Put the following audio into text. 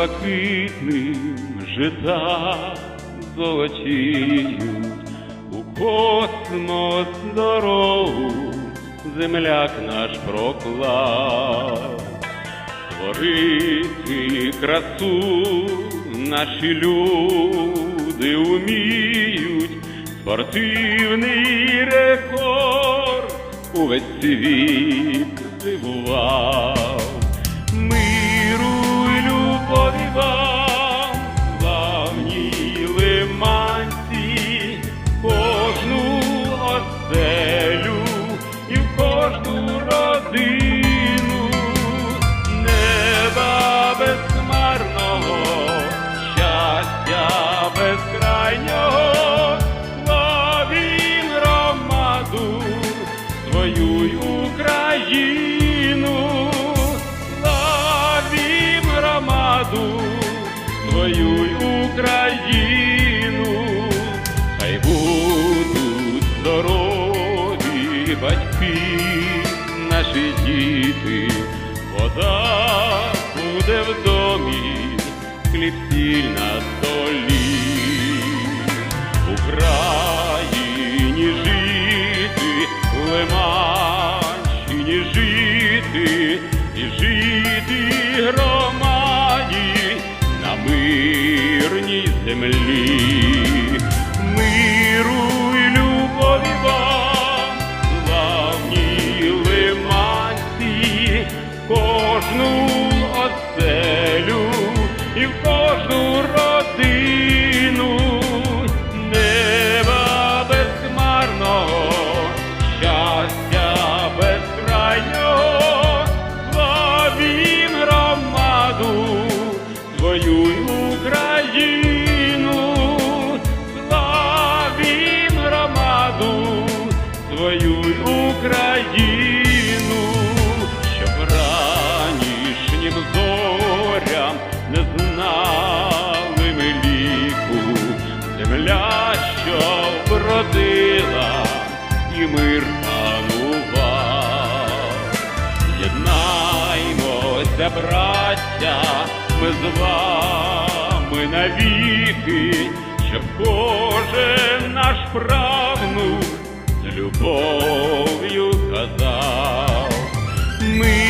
блакитним жита золотіють, у космос дорогу земляк наш проклав. Творити красу наші люди уміють, спортивний рекорд увесь світ здивував. Кожну родину. Неба безхмарного, щастя безкрайнього, славім громаду, свою Україну, славім громаду, свою Україну, хай будуть здорові батьки, діти, вода буде в домі, хліб сіль на столі. Україні жити, Лиманщині жити, і жити громаді на мирній землі. Кожну що вродила і мир панував. Єднаймося, браття, ми з вами навіки, щоб кожен наш правнук з любов'ю казав. Миру